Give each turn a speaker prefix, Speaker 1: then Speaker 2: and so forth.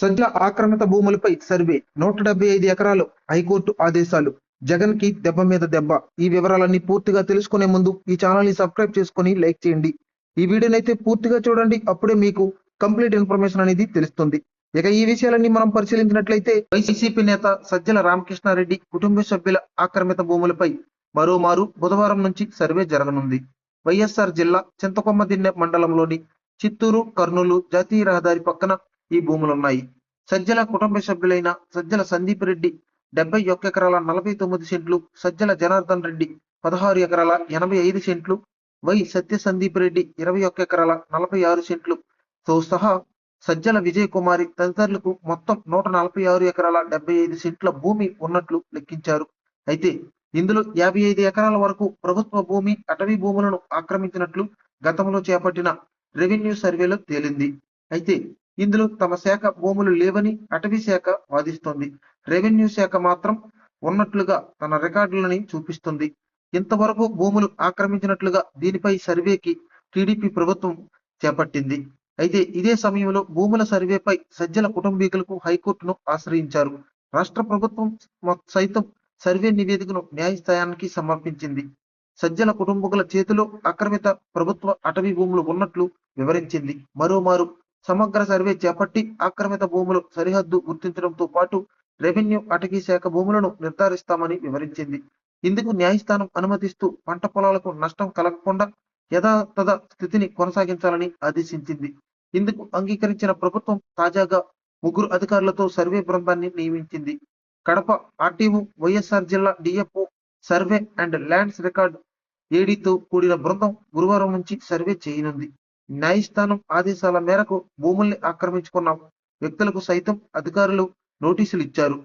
Speaker 1: సజ్జల ఆక్రమిత భూములపై సర్వే. నూట డెబ్బై ఐదు ఎకరాలు హైకోర్టు ఆదేశాలు. జగన్కి దెబ్బ మీద దెబ్బ. ఈ వివరాలన్నీ పూర్తిగా తెలుసుకునే ముందు ఈ ఛానల్ని సబ్స్క్రైబ్ చేసుకుని లైక్ చేయండి. ఈ వీడియోని అయితే పూర్తిగా చూడండి. అప్పుడే మీకు కంప్లీట్ ఇన్ఫర్మేషన్ అనేది తెలుస్తుంది. ఇక ఈ విషయాలన్నీ మనం పరిశీలించినట్లయితే వైసీపీ నేత సజ్జల రామకృష్ణారెడ్డి కుటుంబ సభ్యుల ఆక్రమిత భూములపై మరోమారు బుధవారం నుంచి సర్వే జరగనుంది. వైఎస్ఆర్ జిల్లా చింతకొమ్మదిన్నె మండలంలోని చిత్తూరు కర్నూలు జాతీయ రహదారి పక్కన ఈ భూములున్నాయి. సజ్జల కుటుంబ సభ్యులైన సజ్జల సందీప్ రెడ్డి డెబ్బై ఒక్క ఎకరాల నలభై తొమ్మిది సెంట్లు సజ్జల జనార్దన్ రెడ్డి పదహారు ఎకరాల ఎనభై ఐదు సెంట్లు వై సత్య సందీప్ రెడ్డి ఇరవై ఒక్క ఎకరాల నలభై ఆరు సెంట్లు. తో సహా సజ్జల విజయ కుమారి తదితరులకు మొత్తం నూట నలభై ఆరు ఎకరాల డెబ్బై ఐదు సెంట్ల భూమి ఉన్నట్లు లెక్కించారు. అయితే ఇందులో యాభై ఐదు ఎకరాల వరకు ప్రభుత్వ భూమి అటవీ భూములను ఆక్రమించినట్లు గతంలో చేపట్టిన రెవెన్యూ సర్వేలో తేలింది. అయితే ఇందులో తమ శాఖ భూములు లేవని అటవీ శాఖ వాదిస్తోంది. రెవెన్యూ శాఖ మాత్రం ఉన్నట్లుగా తన రికార్డులని చూపిస్తుంది. ఇంతవరకు భూములు ఆక్రమించినట్లుగా దీనిపై సర్వేకి టీడీపీ ప్రభుత్వం చేపట్టింది. అయితే ఇదే సమయంలో భూముల సర్వేపై సజ్జల కుటుంబీకులకు హైకోర్టును ఆశ్రయించారు. రాష్ట్ర ప్రభుత్వం సైతం సర్వే నివేదికను న్యాయస్థానానికి సమర్పించింది. సజ్జల కుటుంబకుల చేతిలో ఆక్రమిత ప్రభుత్వ అటవీ భూములు ఉన్నట్లు వివరించింది. మరోమారు సమగ్ర సర్వే చేపట్టి ఆక్రమిత భూములు సరిహద్దు గుర్తించడంతో పాటు రెవెన్యూ అటవీ శాఖ భూములను నిర్ధారిస్తామని వివరించింది. ఇందుకు న్యాయస్థానం అనుమతిస్తూ పంట పొలాలకు నష్టం కలగకుండా యథాతథ స్థితిని కొనసాగించాలని ఆదేశించింది. ఇందుకు అంగీకరించిన ప్రభుత్వం తాజాగా ముగ్గురు అధికారులతో సర్వే బృందాన్ని నియమించింది. కడప ఆర్టీఓ వైఎస్ఆర్ జిల్లా DFO survey and lands record ఏడీతో కూడిన బృందం గురువారం నుంచి సర్వే చేయనుంది. న్యాయస్థానం ఆదేశాల మేరకు భూముల్ని ఆక్రమించుకున్న వ్యక్తులకు సైతం అధికారులు నోటీసులు ఇచ్చారు.